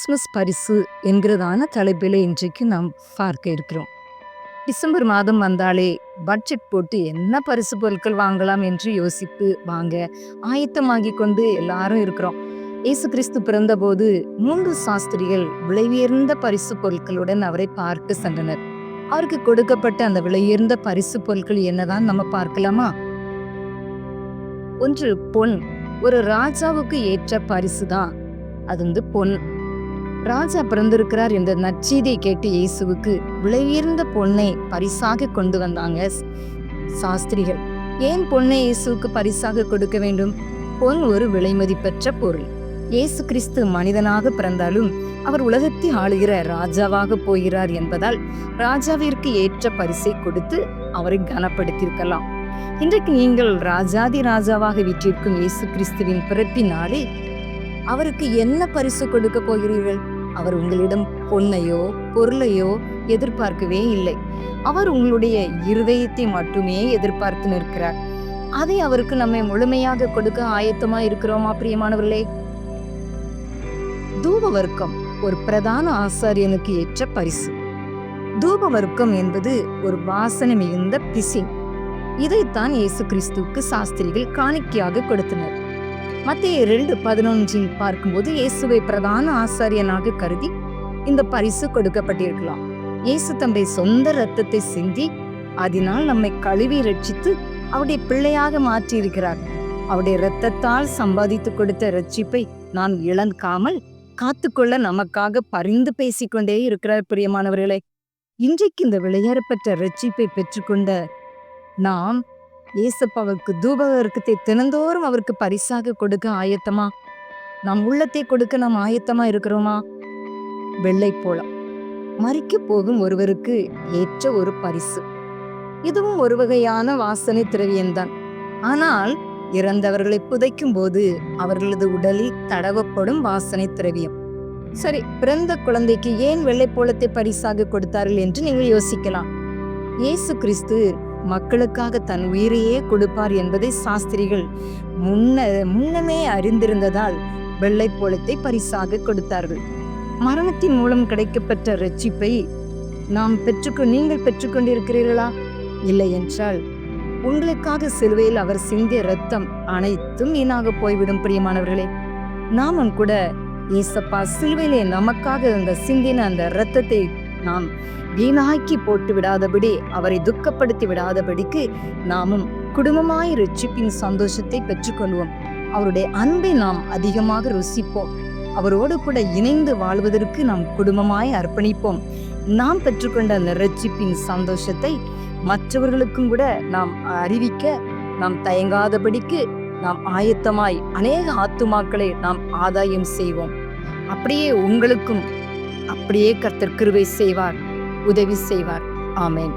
Christmas பரிசு என்கிறதான தலைப்பில் இன்றைக்கு நாம் பார்க்க இருக்கிறோம். டிசம்பர் மாதம் வந்தாலே பட்ஜெட் போட்டு என்ன பரிசு பொருட்கள் வாங்கலாம் என்று யோசித்து வாங்க ஆயத்தமாகி கொண்டு எல்லாரும் இருக்கிறோம். இயேசு கிறிஸ்து பிறந்தபோது மூன்று சாஸ்திரிகள் விலையுயர்ந்த பரிசு பொருட்களுடன் அவரை பார்க்க சென்றனர். அவருக்கு கொடுக்கப்பட்ட அந்த விலையுயர்ந்த பரிசு பொருட்கள் என்னதான் நம்ம பார்க்கலாமா? ஒன்று பொன். ஒரு ராஜாவுக்கு ஏற்ற பரிசு தான் அது வந்து பொன். ராஜா பிறந்திருக்கிறார் என்ற நற்செய்தியை கேட்டு இயேசுவுக்கு விலையுயர்ந்த பொண்ணை பரிசாக கொண்டு வந்தாங்க சாஸ்திரிகள். ஏன் பொன்னை இயேசுவுக்கு பரிசாக கொடுக்க வேண்டும்? பொன் ஒரு விலைமதிப்பற்ற பொருள். இயேசு கிறிஸ்து மனிதனாக பிறந்தாலும் அவர் உலகத்தை ஆளுகிற ராஜாவாக போகிறார் என்பதால் ராஜாவிற்கு ஏற்ற பரிசை கொடுத்து அவரை கனப்படுத்தியிருக்கலாம். இன்றைக்கு நீங்கள் ராஜாதி ராஜாவாக விற்றிருக்கும் இயேசு கிறிஸ்துவின் பிறப்பினாலே அவருக்கு என்ன பரிசு கொடுக்க போகிறீர்கள்? அவர் உங்களிடம் பொன்னையோ பொருளையோ எதிர்பார்க்கவே இல்லை. அவர் உங்களுடைய இருதயத்தை மட்டுமே எதிர்பார்த்து நிற்கிறார். அதை அவருக்கு நம்மை முழுமையாக கொடுக்க ஆயத்தமா இருக்கிறோமா பிரியமானவர்களே? தூப வர்க்கம் ஒரு பிரதான ஆசாரியனுக்கு ஏற்ற பரிசு. தூப வர்க்கம் என்பது ஒரு வாசனை மிகுந்த பிசின். இதைத்தான் இயேசு கிறிஸ்துவுக்கு சாஸ்திரிகள் காணிக்கையாக கொடுத்தனர். மத்திய இரண்டு பதினொன்றில் பார்க்கும்போது இயேசுவை பிரதான ஆசாரியனாக கருதி இந்த பரிசு கொடுக்கப்பட்டிருக்கலாம். இயேசு தம்முடைய சொந்த இரத்தத்தை சிந்தி அதனால் நம்மை கழுவி ரட்சித்து அவருடைய பிள்ளையாக மாற்றியிருக்கிறார். அவருடைய இரத்தத்தால் சம்பாதித்து கொடுத்த ரட்சிப்பை நாம் இழக்காமல் காத்துக்கொள்ள நமக்காக பரிந்து பேசிக்கொண்டே இருக்கிறார் பிரியமானவர்களே. இன்றைக்கு இந்த விளையாடப்பட்ட ரட்சிப்பை பெற்றுக்கொண்ட நாம் ஏசப்பாவுக்கு தூபவர்க்கத்தை தினந்தோறும் அவருக்கு பரிசாக கொடுக்க ஆயத்தமா? நம் உள்ளத்தை கொடுக்க நாம் ஆயத்தமா இருக்கிறோமா? வெள்ளை போலம் மறிக்க போகும் ஒருவருக்கு ஏற்ற ஒரு பரிசு. இதுவும் ஒரு வகையான வாசனை திரவியம்தான். ஆனால் இறந்தவர்களை புதைக்கும் போது அவர்களது உடலில் தடவப்படும் வாசனை திரவியம். சரி பிறந்த குழந்தைக்கு ஏன் வெள்ளைப்போளத்தை பரிசாக கொடுத்தார்கள் என்று நீங்கள் யோசிக்கலாம். இயேசு கிறிஸ்து மக்களுக்காக தன் உயிரையே கொடுப்பார் என்பதை சாஸ்திரிகள் முன்ன முன்னமே அறிந்திருந்ததால் வெள்ளைப்போளத்தை பரிசாக கொடுத்தார்கள். மரணத்தின் மூலம் கிடைக்கப்பெற்ற ரட்சிப்பை நாம் பெற்றுக்கொ நீங்கள் பெற்றுக்கொண்டிருக்கிறீர்களா? இல்லை என்றால் உங்களுக்காக சிலுவையில் அவர் சிந்திய ரத்தம் அனைத்தும் வீணாக போய்விடும் பிரியமானவர்களே. நாமும் கூட ஏசப்பா சிலுவையிலே நமக்காக அந்த சிந்தின அந்த இரத்தத்தை நாம் வீணாக்கி போட்டு விடாதபடி அவரை துக்கப்படுத்தி விடாதபடிக்கு நாமும் குடும்பமாய் ரட்சிப்பின் சந்தோஷத்தை பெற்றுக்கொள்வோம். அவருடைய அன்பை நாம் அதிகமாக ருசிப்போம். அவரோடு கூட இணைந்து வாழ்வதற்கு நாம் குடும்பமாய் அர்ப்பணிப்போம். நாம் பெற்றுக்கொண்ட அந்த ரட்சிப்பின் சந்தோஷத்தை மற்றவர்களுக்கும் கூட நாம் அறிவிக்க நாம் தயங்காதபடிக்கு நாம் ஆயத்தமாய் அநேக ஆத்துமாக்களை நாம் ஆதாயம் செய்வோம். அப்படியே உங்களுக்கும் அப்படியே கர்த்தர் கிருவை செய்வார் உதவி செய்வார். ஆமேன்.